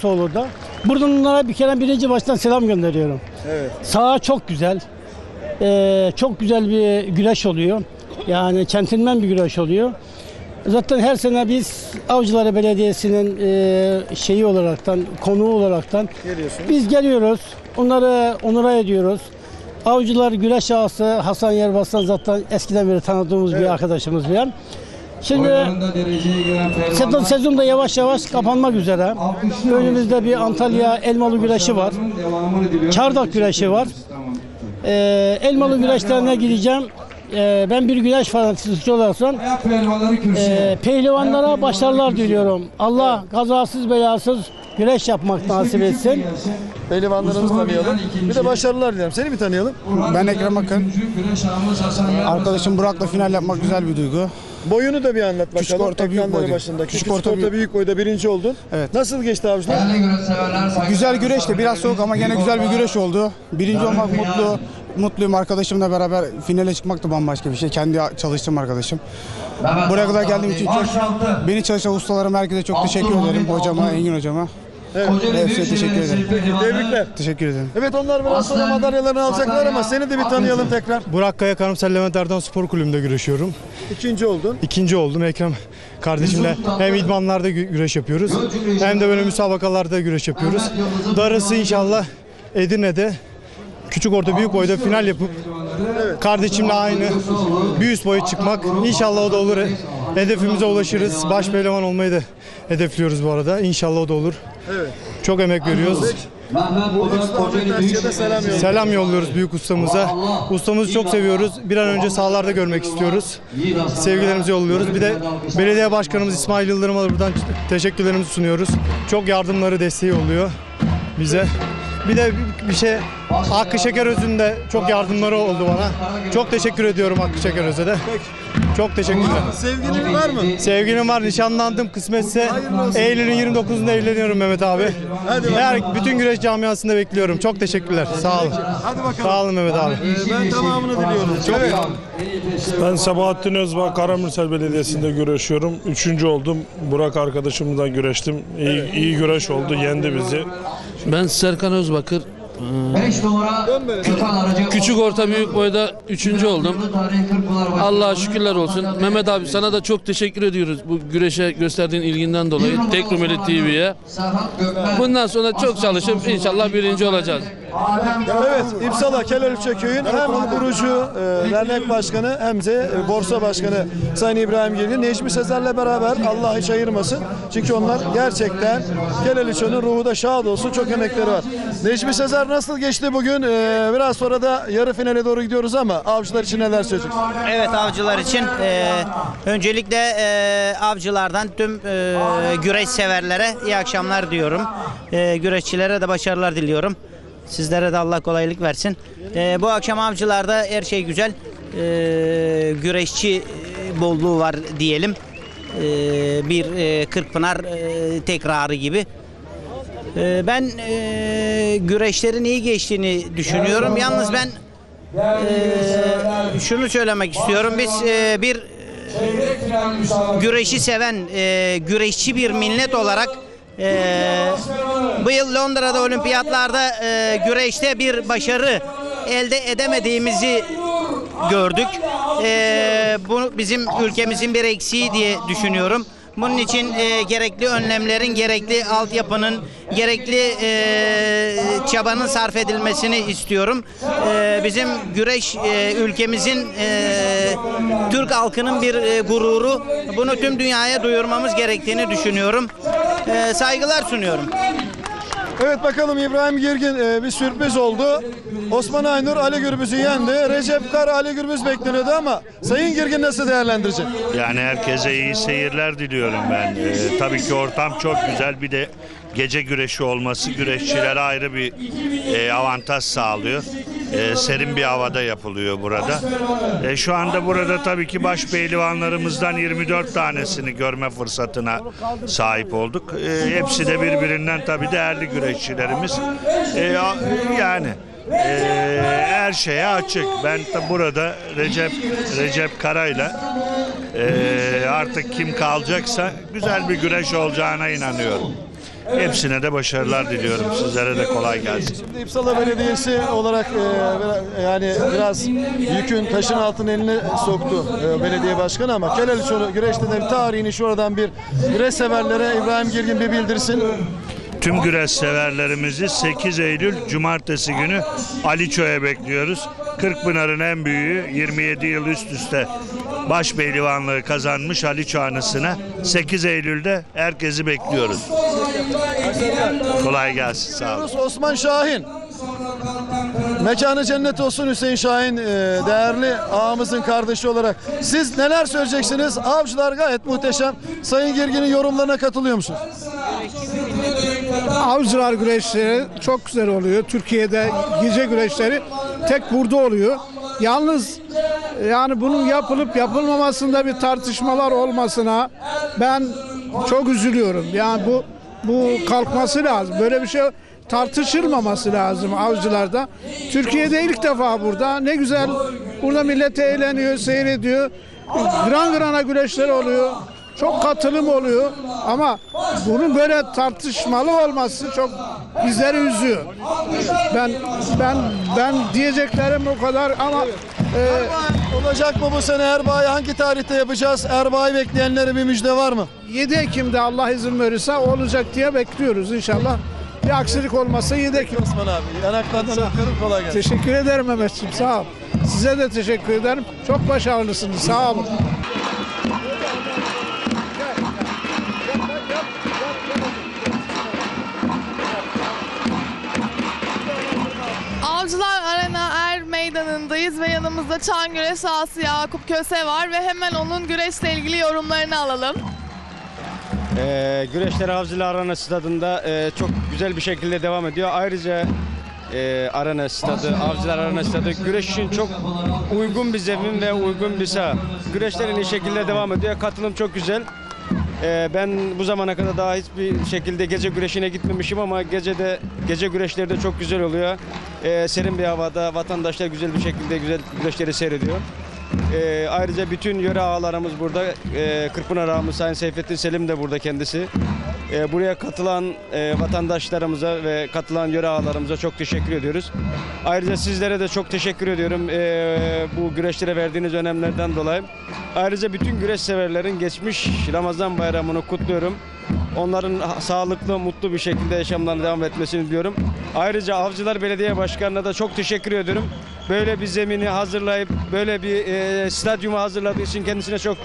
Soğulu'da. Buradan onlara bir kere birinci baştan selam gönderiyorum. Evet. Saha çok güzel. Ee, çok güzel bir güreş oluyor. Yani centilmen bir güreş oluyor. Zaten her sene biz Avcılar Belediyesi'nin e, şeyi olaraktan, konuğu olaraktan Geliyorsunuz. biz geliyoruz. Onları onura ediyoruz. Avcılar güreş ağası Hasan Yerbaslan zaten eskiden beri tanıdığımız bir arkadaşımız bir yan. Şimdi pehlivanlar sezon da yavaş yavaş kapanmak üzere. Önümüzde bir Antalya Elmalı güreşi var. Çardak güreşi var. Ee, elmalı güreşlerine gideceğim. Ee, ben bir güreş fanatikçisi olarak e, pehlivanlara başarılar diliyorum. Allah kazasız belasız güreş yapmak nasip etsin. Pehlivanlarımızı tanıyalım. Bir de başarılar dilerim. Seni bir tanıyalım. Ben Ekrem Akın. Yer. Arkadaşım Burak'la final yapmak güzel bir duygu. Boyunu da bir anlat bakalım. Küçük, orta, büyük Ekranları boydu. başında. Küçük, Küçük, orta, orta, büyük. büyük boyda birinci oldun. Evet. Nasıl geçti avcılar? Güzel güreş de biraz soğuk ama gene güzel bir güreş oldu. Birinci olmak mutlu. Mutluyum arkadaşımla beraber finale çıkmak da bambaşka bir şey. Kendi çalıştığım arkadaşım. Buraya kadar geldiğim için çok beni çalışan ustalarıma herkese çok teşekkür ederim. Hocama. Engin hocama. Kocaeli Evet, Büyükşehir teşekkür ederim. Tebrikler. Teşekkür ederim. Evet onlar biraz sonra madalyalarını alacaklar ama seni de bir tanıyalım tekrar. Burak Kaya Karamsel Levent Erdoğan Spor Kulübü'nde güreşiyorum. İkinci oldun. İkinci oldum Ekrem kardeşimle hem idmanlarda gü- güreş yapıyoruz hem de böyle müsabakalarda güreş yapıyoruz. Darısı inşallah Edirne'de küçük orta büyük boyda final yapıp kardeşimle aynı bir üst boya çıkmak. İnşallah o da olur. Hedefimize ulaşırız. Baş pehlivan olmayı da hedefliyoruz bu arada. İnşallah o da olur. Evet. Çok emek veriyoruz. Selam yolluyoruz büyük ustamıza. Ustamızı çok seviyoruz. Bir an önce sahalarda görmek istiyoruz. Sevgilerimizi yolluyoruz. Bir de belediye başkanımız İsmail Yıldırım'a da buradan teşekkürlerimizi sunuyoruz. Çok yardımları, desteği oluyor bize. Bir de bir şey Hakkı Şekeröz'ün de çok yardımları oldu bana. Çok teşekkür ediyorum Hakkı Şekeröz'e de. Çok teşekkürler. Sevgilin var mı? Sevgilim var, nişanlandım kısmetse. Eylül'ün 29'unda evleniyorum Mehmet abi. Hadi bakalım. Her, bütün güreş camiasında bekliyorum. Çok teşekkürler. Sağ olun. Hadi bakalım. Sağ olun Mehmet abi. Ee, ben tamamını diliyorum. Evet. Ben Sabahattin Özbağ Karamürsel Belediyesi'nde güreşiyorum. Üçüncü oldum. Burak arkadaşımla güreştim. İyi, iyi güreş oldu. Yendi bizi. Ben Serkan Özbakır. 5 numara Gökhan Arıcı. Küçük orta büyük boyda üçüncü oldum. Allah'a şükürler olsun. Mehmet abi sana da çok teşekkür ediyoruz bu güreşe gösterdiğin ilginden dolayı. Tek Rumeli TV'ye. Bundan sonra çok çalışıp inşallah birinci olacağız. Evet, İpsala Kelölükçe Köy'ün hem kurucu e, dernek başkanı hem de e, borsa başkanı Sayın İbrahim Gelin, Necmi Sezer'le beraber Allah hiç ayırmasın. Çünkü onlar gerçekten Kelölükçe'nin ruhu da şad olsun. Çok emekleri var. Necmi Sezer nasıl geçti bugün? E, biraz sonra da yarı finale doğru gidiyoruz ama avcılar için neler söyleyeceksin? Evet avcılar için e, öncelikle e, avcılardan tüm e, güreş severlere iyi akşamlar diyorum. E, güreşçilere de başarılar diliyorum. Sizlere de Allah kolaylık versin. E, bu akşam avcılarda her şey güzel. E, güreşçi bolluğu var diyelim. E, bir e, Kırkpınar e, tekrarı gibi. E, ben e, güreşlerin iyi geçtiğini düşünüyorum. Yalnız ben e, şunu söylemek istiyorum. Biz e, bir güreşi seven, güreşçi bir millet olarak bu yıl Londra'da olimpiyatlarda güreşte bir başarı elde edemediğimizi gördük. Bu bizim ülkemizin bir eksiği diye düşünüyorum. Bunun için e, gerekli önlemlerin, gerekli altyapının, gerekli e, çabanın sarf edilmesini istiyorum. E, bizim güreş e, ülkemizin, e, Türk halkının bir e, gururu. Bunu tüm dünyaya duyurmamız gerektiğini düşünüyorum. E, saygılar sunuyorum. Evet bakalım İbrahim Girgin e, bir sürpriz oldu. Osman Aynur Ali Gürbüz'ü yendi. Recep Kar Ali Gürbüz bekleniyordu ama Sayın Girgin nasıl değerlendirecek? Yani herkese iyi seyirler diliyorum ben. Ee, tabii ki ortam çok güzel. Bir de gece güreşi olması güreşçilere ayrı bir e, avantaj sağlıyor. E, serin bir havada yapılıyor burada. E, şu anda burada tabii ki baş pehlivanlarımızdan 24 tanesini görme fırsatına sahip olduk. E, hepsi de birbirinden tabii değerli güreşçilerimiz. E, yani e, her şeye açık. Ben de burada Recep Recep Kara'yla e, artık kim kalacaksa güzel bir güreş olacağına inanıyorum. Hepsine de başarılar diliyorum. Sizlere de kolay gelsin. Şimdi İpsala Belediyesi olarak e, yani biraz yükün taşın altın eline soktu e, belediye başkanı ama Kelaliçoğlu güreşte tarihini şuradan bir güreş severlere İbrahim Girgin bir bildirsin. Tüm güreş severlerimizi 8 Eylül Cumartesi günü Aliço'ya bekliyoruz. Kırkpınar'ın en büyüğü 27 yıl üst üste baş pehlivanlığı kazanmış Aliço anısına 8 Eylül'de herkesi bekliyoruz. Kolay gelsin sağ olun. Osman Şahin. Mekanı cennet olsun Hüseyin Şahin e, değerli ağamızın kardeşi olarak. Siz neler söyleyeceksiniz? Avcılar gayet muhteşem. Sayın Girgin'in yorumlarına katılıyor musunuz? Avcılar güreşleri çok güzel oluyor. Türkiye'de gece güreşleri tek burada oluyor. Yalnız yani bunun yapılıp yapılmamasında bir tartışmalar olmasına ben çok üzülüyorum. Yani bu bu kalkması lazım. Böyle bir şey tartışılmaması lazım avcılarda. Türkiye'de ilk defa burada ne güzel burada millet eğleniyor, seyrediyor. Gran grana güreşler oluyor. Çok katılım oluyor ama bunun böyle tartışmalı olması çok bizleri üzüyor. Ben ben ben diyeceklerim o kadar ama e, Erbaa olacak mı bu sene Erbaa'yı hangi tarihte yapacağız? Erbaa'yı bekleyenlere bir müjde var mı? 7 Ekim'de Allah izin verirse olacak diye bekliyoruz inşallah. Bir aksilik olmazsa 7 Ekim. Osman abi yanaklardan öpüyorum kolay gelsin. Teşekkür ederim Mehmetciğim sağ ol. Size de teşekkür ederim. Çok başarılısınız sağ olun. Meydanı'ndayız ve yanımızda Çan Güreş sahası Yakup Köse var ve hemen onun güreşle ilgili yorumlarını alalım. Ee, güreşler Avcılar Arena Stadı'nda e, çok güzel bir şekilde devam ediyor. Ayrıca e, Arena Stadı, Avcılar Arena Stadı güreş için çok uygun bir zemin ve uygun bir saha. Güreşler en iyi şekilde devam ediyor. Katılım çok güzel. Ee, ben bu zamana kadar daha hiçbir şekilde gece güreşine gitmemişim ama gecede gece güreşleri de çok güzel oluyor. Ee, serin bir havada vatandaşlar güzel bir şekilde güzel güreşleri seyrediyor. Ee, ayrıca bütün yöre ağalarımız burada. Ee, Kırkpınar ağamız Sayın Seyfettin Selim de burada kendisi. Ee, buraya katılan e, vatandaşlarımıza ve katılan yöre ağalarımıza çok teşekkür ediyoruz. Ayrıca sizlere de çok teşekkür ediyorum ee, bu güreşlere verdiğiniz önemlerden dolayı. Ayrıca bütün güreş severlerin geçmiş Ramazan bayramını kutluyorum. Onların sağlıklı, mutlu bir şekilde yaşamlarına devam etmesini diliyorum. Ayrıca Avcılar Belediye Başkanı'na da çok teşekkür ediyorum. Böyle bir zemini hazırlayıp böyle bir e, stadyumu hazırladığı için kendisine çok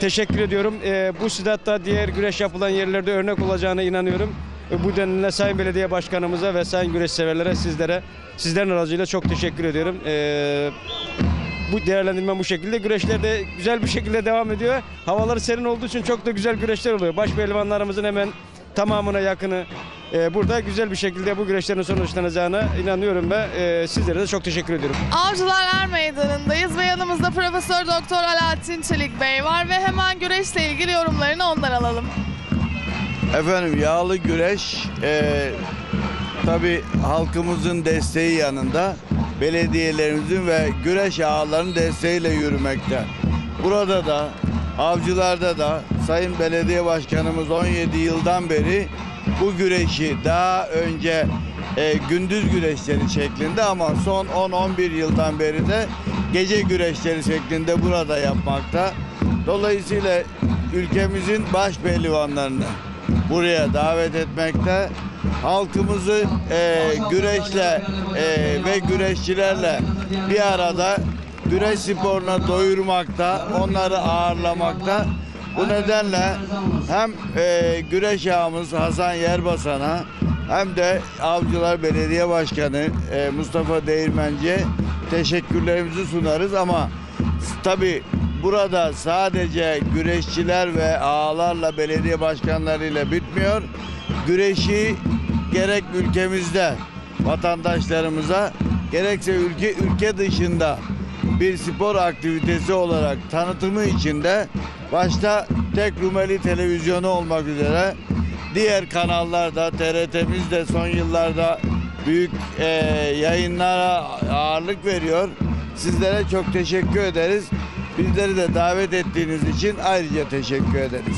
teşekkür ediyorum. E, bu statta diğer güreş yapılan yerlerde örnek olacağına inanıyorum. E, bu nedenle Sayın Belediye Başkanımıza ve Sayın güreş severlere sizlere sizlerin aracıyla çok teşekkür ediyorum. E, bu değerlendirme bu şekilde. Güreşler de güzel bir şekilde devam ediyor. Havaları serin olduğu için çok da güzel güreşler oluyor. Baş pehlivanlarımızın hemen tamamına yakını e, burada güzel bir şekilde bu güreşlerin sonuçlanacağına inanıyorum ve e, sizlere de çok teşekkür ediyorum. Avcılar Er Meydanı'ndayız ve yanımızda Profesör Doktor Alaaddin Çelik Bey var ve hemen güreşle ilgili yorumlarını ondan alalım. Efendim yağlı güreş e, tabi halkımızın desteği yanında belediyelerimizin ve güreş ağalarının desteğiyle yürümekte. Burada da avcılarda da Sayın Belediye Başkanımız 17 yıldan beri bu güreşi daha önce e, gündüz güreşleri şeklinde ama son 10-11 yıldan beri de gece güreşleri şeklinde burada yapmakta. Dolayısıyla ülkemizin baş pehlivanlarını buraya davet etmekte. Halkımızı e, güreşle e, ve güreşçilerle bir arada güreş sporuna doyurmakta, onları ağırlamakta. Bu nedenle hem e, güreş ağamız Hasan Yerbasan'a hem de Avcılar Belediye Başkanı e, Mustafa Değirmenci'ye teşekkürlerimizi sunarız ama tabi burada sadece güreşçiler ve ağalarla belediye başkanlarıyla bitmiyor. Güreşi gerek ülkemizde vatandaşlarımıza gerekse ülke ülke dışında bir spor aktivitesi olarak tanıtımı için de başta tek Rumeli televizyonu olmak üzere diğer kanallarda TRT'miz de son yıllarda büyük eee, yayınlara ağırlık veriyor. Sizlere çok teşekkür ederiz. Bizleri de davet ettiğiniz için ayrıca teşekkür ederiz.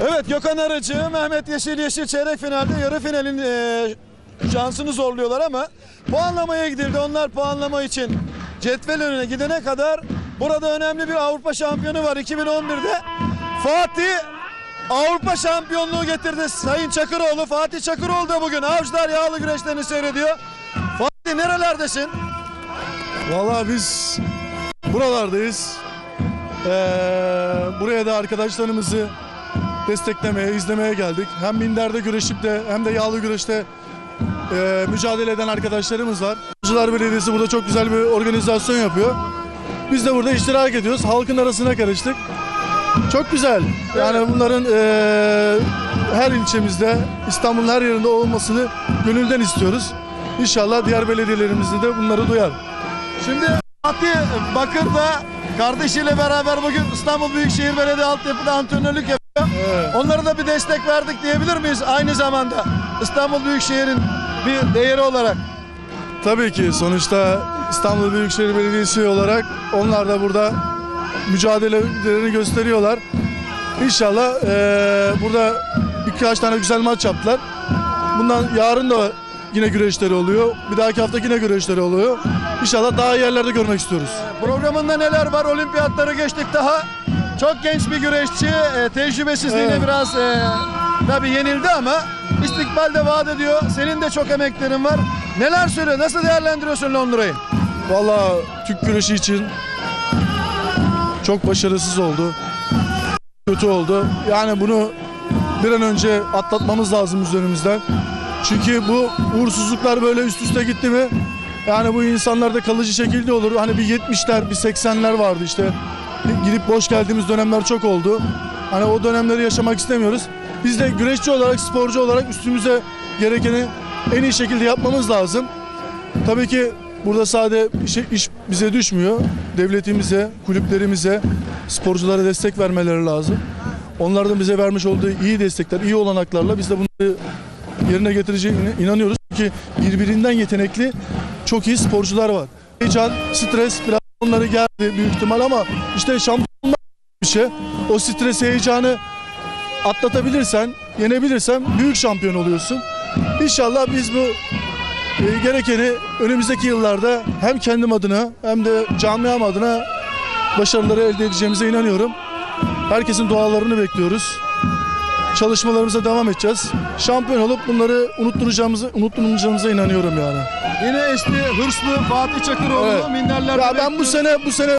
Evet Gökhan Arıcı, Mehmet Yeşil Yeşil çeyrek finalde yarı finalin e, şansını zorluyorlar ama puanlamaya gidildi. Onlar puanlama için cetvel önüne gidene kadar burada önemli bir Avrupa şampiyonu var 2011'de. Fatih Avrupa şampiyonluğu getirdi. Sayın Çakıroğlu, Fatih Çakıroğlu da bugün Avcılar Yağlı Güreşlerini seyrediyor. Fatih nerelerdesin? Vallahi biz buralardayız. Ee, buraya da arkadaşlarımızı desteklemeye, izlemeye geldik. Hem minderde güreşip de hem de yağlı güreşte e, mücadele eden arkadaşlarımız var. Avcılar Belediyesi burada çok güzel bir organizasyon yapıyor. Biz de burada iştirak ediyoruz. Halkın arasına karıştık. Çok güzel. Yani bunların e, her ilçemizde, İstanbul'un her yerinde olmasını gönülden istiyoruz. İnşallah diğer belediyelerimizde de bunları duyar. Şimdi Fatih Bakır da kardeşiyle beraber bugün İstanbul Büyükşehir Belediye Altyapı'da antrenörlük yapıyor. Onlara da bir destek verdik diyebilir miyiz? Aynı zamanda İstanbul Büyükşehir'in bir değeri olarak. Tabii ki sonuçta İstanbul Büyükşehir Belediyesi olarak onlar da burada mücadelelerini gösteriyorlar. İnşallah eee, burada birkaç tane güzel maç yaptılar. Bundan yarın da yine güreşleri oluyor. Bir dahaki hafta yine güreşleri oluyor. İnşallah daha iyi yerlerde görmek istiyoruz. Programında neler var? Olimpiyatları geçtik daha. Çok genç bir güreşçi. E, tecrübesizliğine Evet. biraz e, tabii yenildi ama istikbalde vaat ediyor. Senin de çok emeklerin var. Neler söyle? Nasıl değerlendiriyorsun Londra'yı? Vallahi Türk güreşi için çok başarısız oldu. Kötü oldu. Yani bunu bir an önce atlatmamız lazım üzerimizden. Çünkü bu uğursuzluklar böyle üst üste gitti mi yani bu insanlarda kalıcı şekilde olur. Hani bir 70'ler, bir 80'ler vardı işte. Gidip boş geldiğimiz dönemler çok oldu. Hani o dönemleri yaşamak istemiyoruz. Biz de güreşçi olarak, sporcu olarak üstümüze gerekeni en iyi şekilde yapmamız lazım. Tabii ki burada sade iş, iş bize düşmüyor. Devletimize, kulüplerimize, sporculara destek vermeleri lazım. Onlardan bize vermiş olduğu iyi destekler, iyi olanaklarla biz de bunları yerine getireceğine inanıyoruz. Çünkü birbirinden yetenekli çok iyi sporcular var. Heyecan, stres biraz onları geldi büyük ihtimal ama işte şampiyonlar bir şey. O stres, heyecanı atlatabilirsen, yenebilirsen büyük şampiyon oluyorsun. İnşallah biz bu e, gerekeni önümüzdeki yıllarda hem kendim adına hem de camiam adına başarıları elde edeceğimize inanıyorum. Herkesin dualarını bekliyoruz. Çalışmalarımıza devam edeceğiz. Şampiyon olup bunları unutturacağımıza, unutturmayacağımıza inanıyorum yani. Yine eski hırslı Fatih Çakıroğlu Evet. minderlerde Ya ben bu sene bu sene